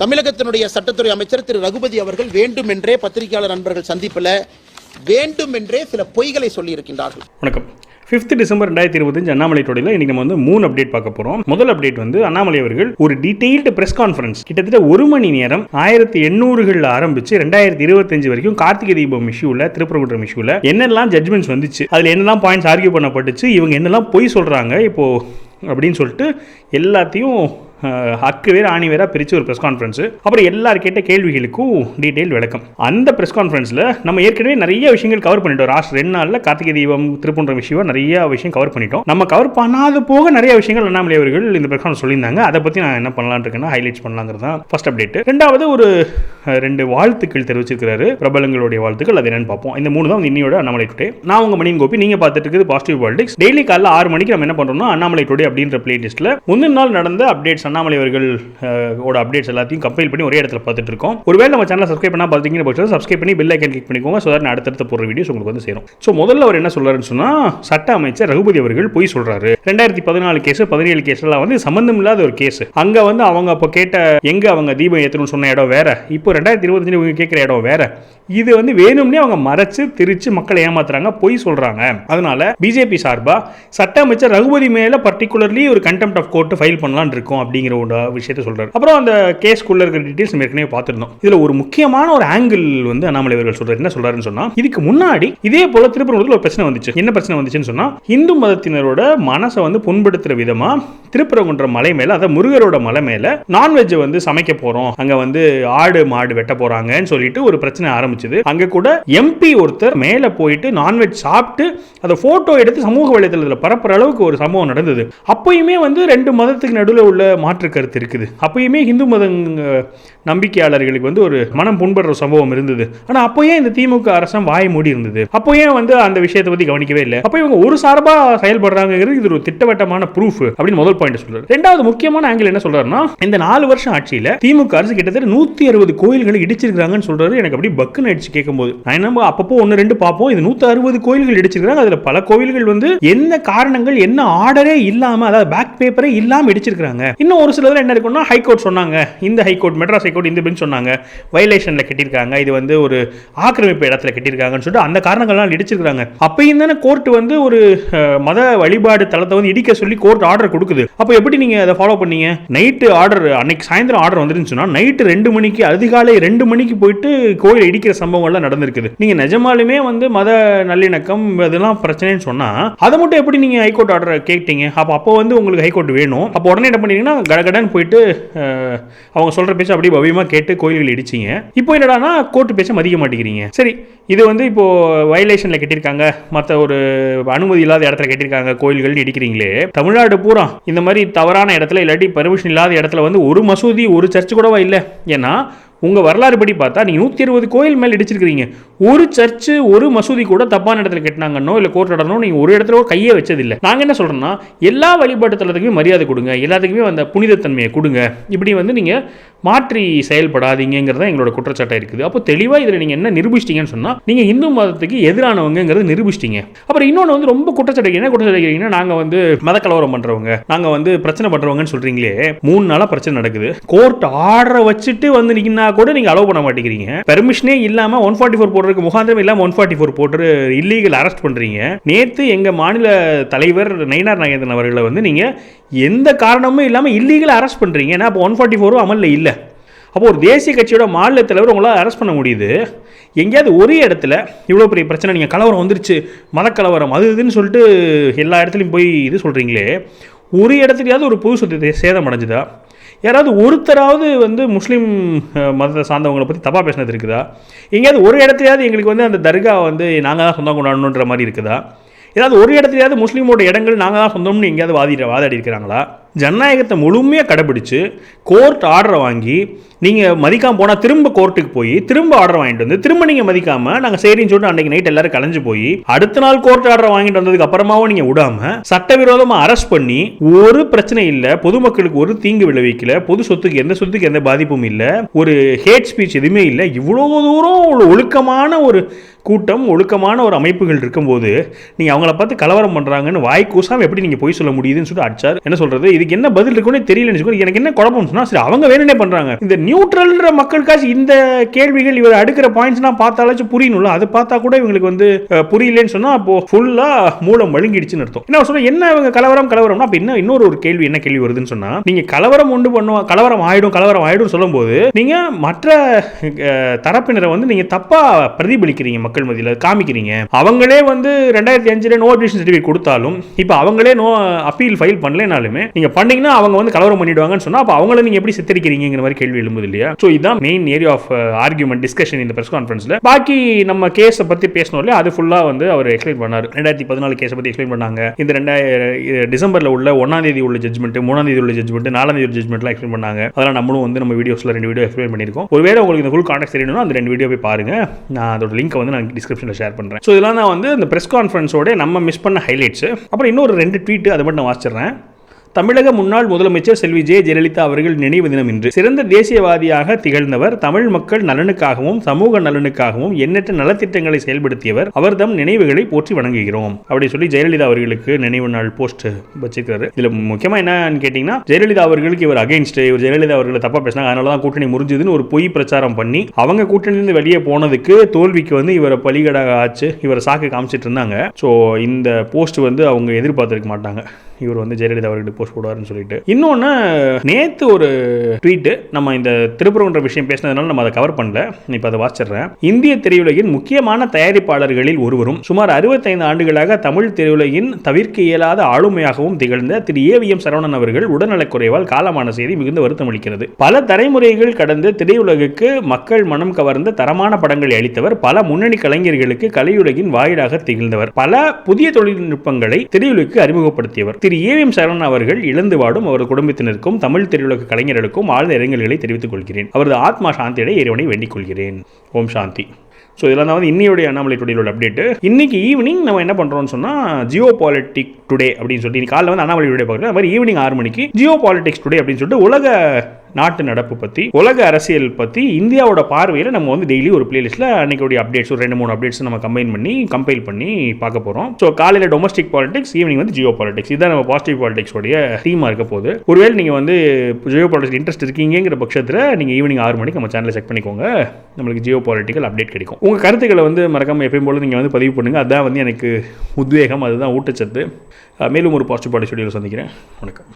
தமிழகத்தினுடைய சட்டத்துறை அமைச்சர் திரு ரகுபதி அவர்கள் வேண்டுமென்றே பத்திரிகையாளர் நண்பர்கள் சந்திப்பில் வேண்டுமென்றே சில பொய்களை சொல்லியிருக்கின்றார்கள். வணக்கம். ஃபிஃப்த் டிசம்பர் ரெண்டாயிரத்தி இருபத்தஞ்சு அண்ணாமலை தொடரில் இன்னைக்கு நம்ம வந்து மூணு அப்டேட் பார்க்க போகிறோம் முதல் அப்டேட் வந்து அண்ணாமலை அவர்கள் ஒரு டீடைல்டு பிரஸ் கான்ஃபரன்ஸ் கிட்டத்தட்ட ஒரு மணி நேரம் ஆயிரத்தி எண்ணூறுகளில் ஆரம்பிச்சு ரெண்டாயிரத்தி இருபத்தஞ்சு வரைக்கும் கார்த்திகை தீபம் இஷ்யூவில் திருப்பரங்குன்றம் இஷ்யூவில் என்னெல்லாம் ஜட்மெண்ட்ஸ் வந்துச்சு அதில் என்னெல்லாம் பாயிண்ட்ஸ் ஆர்கியூ பண்ணப்பட்டுச்சு இவங்க என்னெல்லாம் பொய் சொல்கிறாங்க இப்போது அப்படின்னு சொல்லிட்டு எல்லாத்தையும் ஹக்கு வேறு ஆணி வேற பிரித்து ஒரு ப்ரெஸ் கான்ஃபரன்ஸு அப்புறம் எல்லார் கேட்ட கேள்விகளுக்கும் டீட்டெயில் விளக்கம். அந்த ப்ரெஸ் கான்ஃபரன்ஸில் நம்ம ஏற்கனவே நிறைய விஷயங்கள் கவர் பண்ணிட்டோம். லாஸ்ட் ரெண்டு நாளில் கார்த்திகை தீபம் திருப்பூன்ற விஷயம் நிறைய விஷயம் கவர் பண்ணிட்டோம். நம்ம கவர் பண்ணாத போக நிறைய விஷயங்கள் அண்ணாமலை அவர்கள் இந்த ப்ரெஸ் கான்ஃபரன்ஸ் சொல்லியிருந்தாங்க. அதை பற்றி நான் என்ன பண்ணலான்னு இருக்கேன்னா ஹைலைட்ஸ் பண்ணலாங்கிறது தான் ஃபஸ்ட் அப்டேட் ரெண்டாவது ஒரு ரெண்டு வாழ்த்துக்கள் தெரிவிச்சிருக்கிறாரு. பிரபலங்களுடைய வாழ்த்துக்கள் அது என்னன்னு பார்ப்போம். இந்த மூணு தான் வந்து இன்னையோட அண்ணாமலை டுடே நான் உங்க மணியன் கோபி நீங்க பார்த்துட்டு இருக்குது பாசிட்டிவ் பாலிடிக்ஸ் டெய்லி காலைல ஆறு மணிக்கு நம்ம என்ன பண்ணுறோம்னா அண்ணாமலை டுடே அப்படின்ற பிளேலிஸ்ட்ல முந்தின நாள் நடந்த அப்டேட்ஸ் அண்ணாமலை அவர்கள் ஓட அப்டேட்ஸ் எல்லாத்தையும் கம்பைல் பண்ணி ஒரே இடத்துல பார்த்துட்டு இருக்கோம் ஒருவேளை நம்ம சேனல் சப்ஸ்கிரைப் பண்ணா பார்த்தீங்கன்னு பட்சத்தில் சப்ஸ்கிரைப் பண்ணி பில் ஐக்கன் கிளிக் பண்ணிக்கோங்க ஸோ நான் அடுத்தடுத்த போடுற வீடியோஸ் உங்களுக்கு வந்து சேரும். ஸோ முதல்ல அவர் என்ன சொல்றாருன்னு சொன்னா சட்ட அமைச்சர் ரகுபதி அவர்கள் பொய் சொல்றாரு. ரெண்டாயிரத்தி பதினாலு கேஸ் பதினேழு கேஸ்லாம் வந்து சம்பந்தம் இல்லாத ஒரு கேஸ் அங்க வந்து அவங்க அப்போ கேட்ட எங்க அவங்க தீபம் ஏற்றணும்னு சொன்ன இடம் வேற. இப்போ ரெண்டாயிரத்தி இருபத்தஞ்சு இவங்க கேட்குற இடம் வேற. இது வந்து வேணும்னே அவங்க மறைச்சு திரிச்சு மக்களை ஏமாத்துறாங்க பொய் சொல்றாங்க. அதனால பிஜேபி சார்பா சட்ட அமைச்சர் ரகுபதி மேல பர்டிகுலர்லி ஒரு கண்டெம்ட் ஆஃப் கோர்ட் ஃபைல் பண்ணலாம்னு இருக்கோம் அப்படிங்கிற ஒரு விஷயத்த சொல்றாரு. அப்புறம் அந்த கேஸ்க்குள்ள இருக்கிற டீடைல்ஸ் நம்ம ஏற்கனவே பார்த்துருந்தோம். இதுல ஒரு முக்கியமான ஒரு ஆங்கிள் வந்து அண்ணாமலை அவர்கள் சொல்றாரு. என்ன சொல்றாருன்னு சொன்னா இதுக்கு முன்னாடி இதே போல திருப்பரங்குன்றத்தில் ஒரு பிரச்சனை வந்துச்சு. என்ன பிரச்சனை வந்துச்சுன்னு சொன்னா இந்து மதத்தினரோட மனசை வந்து புண்படுத்துற விதமா திருப்பரங்குன்ற மலை மேல அதாவது முருகரோட மலை மேல நான்வெஜ் வந்து சமைக்க போறோம். அங்க வந்து ஆடு மாடு வெட்ட போறாங்கன்னு சொல்லிட்டு ஒரு பிரச்சனை ஆரம்பிச்சது. அங்க கூட எம்பி ஒருத்தர் மேல போயிட்டு நான்வெஜ் சாப்பிட்டு அதை போட்டோ எடுத்து சமூக வலைதளத்தில் பரப்புற அளவுக்கு ஒரு சம்பவம் நடந்தது. அப்பயுமே வந்து ரெண்டு மதத்துக்கு நடுவில் உள்ள மாற்று கருத்து இருக்குது. அப்பயுமே இந்து மத நம்பிக்கையாளர்களுக்கு வந்து ஒரு மனம் புண்படுற சம்பவம் இருந்தது. ஆனா அப்போ ஏன் இந்த திமுக அரசம் வாய் மூடி இருந்தது. அப்போ ஏன் வந்து அந்த விஷயத்தை பத்தி கவனிக்கவே இல்லை. அப்போ இவங்க ஒரு சார்பா செயல்படுறாங்கிறது இது ஒரு திட்டவட்டமான ப்ரூஃப் அப்படின்னு முதல் பாயிண்ட் சொல்றாரு. ரெண்டாவது முக்கியமான ஆங்கிள் என்ன சொல்றாருன்னா இந்த நாலு வருஷம் ஆட்சியில திமுக அரசு கிட்டத்தட்ட நூத்தி அறுபது கோயில்களை இடிச்சிருக்காங்கன்னு சொல்றாரு. எனக்கு அப்படி பக்குன்னு ஆயிடுச்சு கேட்கும்போது. நான் என்ன அப்பப்போ ஒன்று ரெண்டு பார்ப்போம். இது நூத்தி அறுபது கோயில்கள் இடிச்சிருக்காங்க அதுல பல கோயில்கள் வந்து என்ன காரணங்கள் என்ன ஆர்டரே இல்லாம அதாவது பேக் பேப்பரே இல்லாம இடிச்சிருக்காங்க இன்னும் ஒரு சிலதில் என்ன இருக்குன்னா ஹைகோர்ட் சொன்னாங்க. இந்த High Court Madras High Court இந்த பெஞ்ச் சொன்னாங்க. வயலேஷனில் கட்டியிருக்காங்க இது வந்து ஒரு ஆக்கிரமிப்பு இடத்துல கட்டியிருக்காங்கன்னு சொல்லிட்டு அந்த காரணங்கள்லாம் இடிச்சிருக்காங்க அப்பயும் தானே கோர்ட் வந்து ஒரு மத வழிபாடு தளத்தை வந்து இடிக்க சொல்லி கோர்ட் ஆர்டர் கொடுக்குது. அப்போ எப்படி நீங்கள் அதை ஃபாலோ பண்ணீங்க? நைட்டு ஆர்டர் அன்னைக்கு சாயந்தரம் ஆர்டர் வந்துருந்துச்சுன்னா நைட்டு ரெண்டு மணிக்கு அதிகாலை ரெண்டு மணிக்கு போயிட்டு கோயில் இடிக்கிற சம்பவங்கள்லாம் நடந்திருக்குது. நீங்கள் நிஜமாலுமே வந்து மத நல்லிணக்கம் இதெல்லாம் பிரச்சனைன்னு சொன்னால் அதை மட்டும் எப்படி நீங்கள் ஹைகோர்ட் ஆர்டர் கேட்டீங்க? அப்போ அப்போ வந்து உங்களுக்கு ஹைகோர்ட் வேணும். அப்போ உடனே என்ன பண்ணீங்கன்னா கடகடன்னு போயிட்டு அவங்க சொல்கிற பேச்சு அப்படியே பவியமாக கேட்டு கோயில்கள் இடிச்சிங்க. இப்போ என்னடானா கோர்ட்டு பேச்சை மதிக்க மாட்டேங்கிறீங்க. சரி இது வந்து இப்போது வயலேஷனில் கட்டியிருக்காங்க. மற்ற ஒரு அனுமதி இல்லாத இடத்துல கட்டியிருக்காங்க கோயில்கள் இடிக்கிறீங்களே. தமிழ்நாடு பூரா இந்த மாதிரி தவறான இடத்துல இல்லாட்டி பெர்மிஷன் இல்லாத இடத்துல வந்து ஒரு மசூதி ஒரு சர்ச் கூடவா இல்லை? ஏன்னா உங்கள் வரலாறு படி பார்த்தா நீங்கள் நூற்றி இருபது கோயில் மேலே இடிச்சிருக்கிறீங்க. ஒரு சர்ச்சு ஒரு மசூதி கூட தப்பான இடத்துல கட்டினாங்கன்னோ இல்லை கோர்ட் நடனோ நீங்கள் ஒரு இடத்துல கூட கையை வச்சதில்லை. நாங்கள் என்ன சொல்கிறோன்னா எல்லா வழிபாட்டு தலத்துக்குமே மரியாதை கொடுங்க. எல்லாத்துக்குமே அந்த புனிதத்தன்மையை கொடுங்க. இப்படி வந்து நீங்கள் மாற்றி செயல்படாதீங்கிறது தான் எங்களோட குற்றச்சாட்டாக இருக்குது. அப்போ தெளிவாக இதில் நீங்கள் என்ன நிரூபிச்சிட்டிங்கன்னு சொன்னால் நீங்கள் இந்து மதத்துக்கு எதிரானவங்கிறது நிரூபிச்சிட்டிங்க. அப்புறம் இன்னொன்று வந்து ரொம்ப குற்றச்சாட்டு என்ன குற்றச்சாட்டு நாங்கள் வந்து மத கலவரம் பண்ணுறவங்க நாங்கள் வந்து பிரச்சனை பண்ணுறவங்கன்னு சொல்கிறீங்களே மூணு நாளாக பிரச்சனை நடக்குது. கோர்ட் ஆர்டரை வச்சுட்டு வந்து நீங்கள் கூட நீங்கள் அலோவ் பண்ண மாட்டேங்கிறீங்க. பெர்மிஷனே இல்லாமல் ஒன் ஃபார்ட்டி ஃபோர் போடுறதுக்கு முகாந்திரம் இல்லாமல் ஒன் ஃபார்ட்டி ஃபோர் போட்டு இல்லீகல் அரெஸ்ட் பண்ணுறீங்க நேற்று எங்கள் மாநில தலைவர் நயினார் நாகேந்திரன் அவர்களை வந்து நீங்கள் எந்த காரணமும் இல்லாமல் இல்லீகல் அரெஸ்ட் பண்ணுறீங்க ஏன்னா அப்போ ஒன் ஃபார்ட்டி ஃபோரும் அமலில் இல்லை. அப்போ ஒரு தேசிய கட்சியோட மாநில தலைவர் உங்களால் அரெஸ்ட் பண்ண முடியுது. எங்கேயாவது ஒரே இடத்துல இவ்வளோ பெரிய பிரச்சனை நீங்கள் கலவரம் வந்துருச்சு மதக்கலவரம் அது இதுன்னு சொல்லிட்டு எல்லா இடத்துலையும் போய் இது சொல்கிறீங்களே ஒரு இடத்துலையாவது ஒரு பொது சொத்து சேதம் அடைஞ்சுதா? யாராவது ஒருத்தராவது வந்து முஸ்லீம் மதத்தை சார்ந்தவங்களை பற்றி தப்பாக பேசினது இருக்குதா? எங்கேயாவது ஒரு இடத்துலையாவது எங்களுக்கு வந்து அந்த தர்கா வந்து நாங்கள் தான் சொந்தம் கொண்டாடணுன்ற மாதிரி இருக்குதா? ஏதாவது ஒரு இடத்துலையாவது முஸ்லீமோட இடங்கள் நாங்கள் தான் சொந்தம்னு எங்கேயாவது வாதி வாதாடி இருக்கிறாங்களா? ஜனநாயகத்தை முழுமையாக கடைபிடிச்சு கோர்ட் ஆர்டரை வாங்கி நீங்கள் மதிக்காமல் போனால் திரும்ப கோர்ட்டுக்கு போய் திரும்ப ஆர்டர் வாங்கிட்டு வந்து திரும்ப நீங்கள் மதிக்காமல் நாங்கள் சரின்னு சொல்லிட்டு அன்றைக்கி நைட் எல்லாரும் கலைஞ்சு போய் அடுத்த நாள் கோர்ட் ஆர்டர் வாங்கிட்டு வந்ததுக்கு அப்புறமாவும் நீங்கள் விடாமல் சட்டவிரோதமாக அரெஸ்ட் பண்ணி ஒரு பிரச்சனை இல்லை பொதுமக்களுக்கு ஒரு தீங்கு விளைவிக்கல பொது சொத்துக்கு எந்த சொத்துக்கு எந்த பாதிப்பும் இல்லை ஒரு ஹேட் ஸ்பீச் எதுவுமே இல்லை இவ்வளோ தூரம் ஒழுக்கமான ஒரு கூட்டம் ஒழுக்கமான ஒரு அமைப்புகள் இருக்கும்போது நீங்கள் அவங்கள பார்த்து கலவரம் பண்ணுறாங்கன்னு வாய் எப்படி நீங்கள் போய் சொல்ல முடியுதுன்னு சொல்லிட்டு அடிச்சார். என்ன சொல்கிறது இது இதுக்கு என்ன பதில் இருக்குன்னு தெரியலன்னு சொல்லி எனக்கு என்ன குழப்பம் சொன்னா சரி அவங்க வேணும்னே பண்றாங்க. இந்த நியூட்ரல்ன்ற மக்களுக்காச்சும் இந்த கேள்விகள் இவர் அடுக்கிற பாயிண்ட்ஸ்லாம் பார்த்தாலாச்சும் புரியணும்ல அதை பார்த்தா கூட இவங்களுக்கு வந்து புரியலன்னு சொன்னா அப்போ ஃபுல்லா மூலம் வழுங்கிடுச்சுன்னு அர்த்தம். என்ன சொல்ல என்ன இவங்க கலவரம் கலவரம்னா அப்ப என்ன இன்னொரு ஒரு கேள்வி என்ன கேள்வி வருதுன்னு சொன்னா நீங்க கலவரம் உண்டு பண்ணுவோம் கலவரம் ஆயிடும் கலவரம் ஆயிடும் சொல்லும்போது நீங்க மற்ற தரப்பினரை வந்து நீங்க தப்பா பிரதிபலிக்கிறீங்க மக்கள் மத்தியில் காமிக்கிறீங்க. அவங்களே வந்து ரெண்டாயிரத்தி அஞ்சுல நோ அப்ளிகேஷன் சர்டிஃபிகேட் கொடுத்தாலும் இப்போ அவங்களே நோ அப்பீல் ஃபைல் பண்ணலனாலுமே நீங்க பண்ணீங்கன்னா அவங்க வந்து கலவரம் பண்ணிடுவாங்கன்னு சொன்னா அப்ப அவங்கள நீங்க எப்படி சித்தரிக்கிறீங்கிற மாதிரி கேள்வி எழும்புது இல்லையா? ஸோ இதுதான் main area of argument discussion இந்த பிரஸ் கான்ஃபரன்ஸ்ல பாக்கி நம்ம கேஸை பத்தி பேசணும் இல்லையா? அது ஃபுல்லா வந்து அவர் எக்ஸ்பிளைன் பண்ணாரு. ரெண்டாயிரத்தி பதினாலு கேஸை பத்தி எக்ஸ்பிளைன் பண்ணாங்க. இந்த ரெண்டாயிரம் டிசம்பர்ல உள்ள ஒன்னாம் தேதி உள்ள ஜட்மெண்ட் மூணாம் தேதி உள்ள ஜட்மெண்ட் நாலாம் தேதி ஜட்மெண்ட்லாம் எக்ஸ்பிளைன் பண்ணாங்க. அதெல்லாம் நம்மளும் வந்து நம்ம வீடியோஸ்ல ரெண்டு வீடியோ எக்ஸ்பிளைன் பண்ணியிருக்கோம். ஒருவேளை உங்களுக்கு இந்த ஃபுல் கான்டாக்ட் தெரியணும்னா அந்த ரெண்டு வீடியோ போய் பாருங்க. நான் அதோட லிங்க் வந்து நான் டிஸ்கிரிப்ஷனில் ஷேர் பண்ணுறேன் ஸோ இதெல்லாம் நான் வந்து இந்த ப்ரெஸ் கான்ஃபரன்ஸோட நம்ம மிஸ் பண்ண ஹைலைட்ஸ் அப்புறம் இன்னொரு ரெண்டு ட்வீட் அதை மட்டும் நான் வாசிச்சிடுறேன். தமிழக முன்னாள் முதலமைச்சர் செல்வி ஜெ. ஜெயலலிதா அவர்கள் நினைவு தினம் இன்று. சிறந்த தேசியவாதியாக திகழ்ந்தவர் தமிழ் மக்கள் நலனுக்காகவும் சமூக நலனுக்காகவும் எண்ணற்ற நலத்திட்டங்களை செயல்படுத்தியவர். அவர் தம் நினைவுகளை போற்றி வணங்குகிறோம். அப்படி சொல்லி ஜெயலலிதா அவர்களுக்கு நினைவு நாள் போஸ்ட் வச்சிருக்காரு இதுல முக்கியமா என்னன்னு கேட்டீங்கன்னா ஜெயலலிதா அவர்களுக்கு இவர் அகைன்ஸ்ட் இவர் ஜெயலலிதா அவர்களை தப்பா பேசினாங்க அதனால தான் கூட்டணி முறிஞ்சதுன்னு ஒரு பொய் பிரச்சாரம் பண்ணி அவங்க கூட்டணியிலிருந்து வெளியே போனதுக்கு தோல்விக்கு வந்து இவரை பலிகடாக ஆச்சு இவரை சாக்கு காமிச்சிட்டு இருந்தாங்க. ஸோ இந்த போஸ்ட் வந்து அவங்க எதிர்பார்த்திருக்க மாட்டாங்க. இவர் வந்து ஜெயலலிதா அவர்களுக்கு போஸ்ட் போடுவார்னு சொல்லிட்டு. இன்னொன்று நேற்று ஒரு ட்வீட்டு நம்ம இந்த திருப்பரங்குன்ற விஷயம் பேசினதுனால நம்ம அதை கவர் பண்ணல. இப்போ அதை வாசிடுறேன் இந்திய திரையுலகின் முக்கியமான தயாரிப்பாளர்களில் ஒருவரும் சுமார் அறுபத்தைந்து ஆண்டுகளாக தமிழ் திரையுலகின் தவிர்க்க இயலாத ஆளுமையாகவும் திகழ்ந்த திரு ஏவிஎம் சரவணன் அவர்கள் உடல்நலக்குறைவால் காலமான செய்தி மிகுந்த வருத்தம் அளிக்கிறது. பல தலைமுறைகள் கடந்து திரையுலகுக்கு மக்கள் மனம் கவர்ந்த தரமான படங்களை அளித்தவர் பல முன்னணி கலைஞர்களுக்கு கலையுலகின் வாயிலாக திகழ்ந்தவர் பல புதிய தொழில்நுட்பங்களை திரையுலகுக்கு அறிமுகப்படுத்தியவர். திரு ஏவிஎம் சரவணன் அவர்கள் இழந்து வாடும் அவரது குடும்பத்தினருக்கும் தமிழ் திரையுலக கலைஞர்களுக்கும் ஆழ்ந்த இரங்கல்களை தெரிவித்துக் கொள்கிறேன். அவரது ஆத்மா சாந்தியடை இறைவனை வேண்டிக் கொள்கிறேன். ஓம் சாந்தி. ஸோ இதெல்லாம் தான் வந்து இன்னையோடைய அண்ணாமலை டுடேல உள்ள அப்டேட் இன்னைக்கு ஈவினிங் நம்ம என்ன பண்ணுறோம்னு சொன்னால் ஜியோ பாலிட்டிக் டுடே அப்படின்னு சொல்லி காலையில் வந்து அண்ணாமலை டுடே பார்க்குறோம் அது மாதிரி ஈவினிங் ஆறு மணிக்கு ஜியோ பாலிட்டிக்ஸ் டுடே அப்படின்னு சொல்லிட்டு உலக நாட்டு நடப்பு பற்றி உலக அரசியல் பற்றி இந்தியாவோட பார்வையில் நம்ம வந்து டெய்லி ஒரு பிளேலிஸ்ட்டில் அன்னைக்குடைய அப்டேட்ஸ் ஒரு ரெண்டு மூணு அப்டேட்ஸ் நம்ம கம்பைன் பண்ணி கம்பைல் பண்ணி பார்க்க போகிறோம் ஸோ காலையில் டொமஸ்டிக் பாலிடிக்ஸ் ஈவினிங் வந்து ஜியோ பாலிடிக்ஸ் இதுதான் நம்ம பாசிட்டிவ் பாலிடிக்ஸோடைய தீமாக இருக்க போகுது. ஒருவேளை நீங்கள் வந்து ஜியோ பாலிடிக்ஸ் இன்ட்ரெஸ்ட் இருக்கீங்கிற பட்சத்தில் நீங்கள் ஈவினிங் ஆறு மணிக்கு நம்ம சேனலை செக் பண்ணிக்கோங்க. நம்மளுக்கு ஜியோ பாலிட்டிக்கல் அப்டேட் கிடைக்கும். உங்கள் கருத்துக்களை வந்து மறக்காமல் எப்பயும் போல நீங்கள் வந்து பதிவு பண்ணுங்கள் அதுதான் வந்து எனக்கு உத்வேகம். அதுதான் ஊட்டச்சத்து. மேலும் ஒரு பாசிட்டிவ் பாலிடிக்ஸ் சந்திக்கிறேன். வணக்கம்.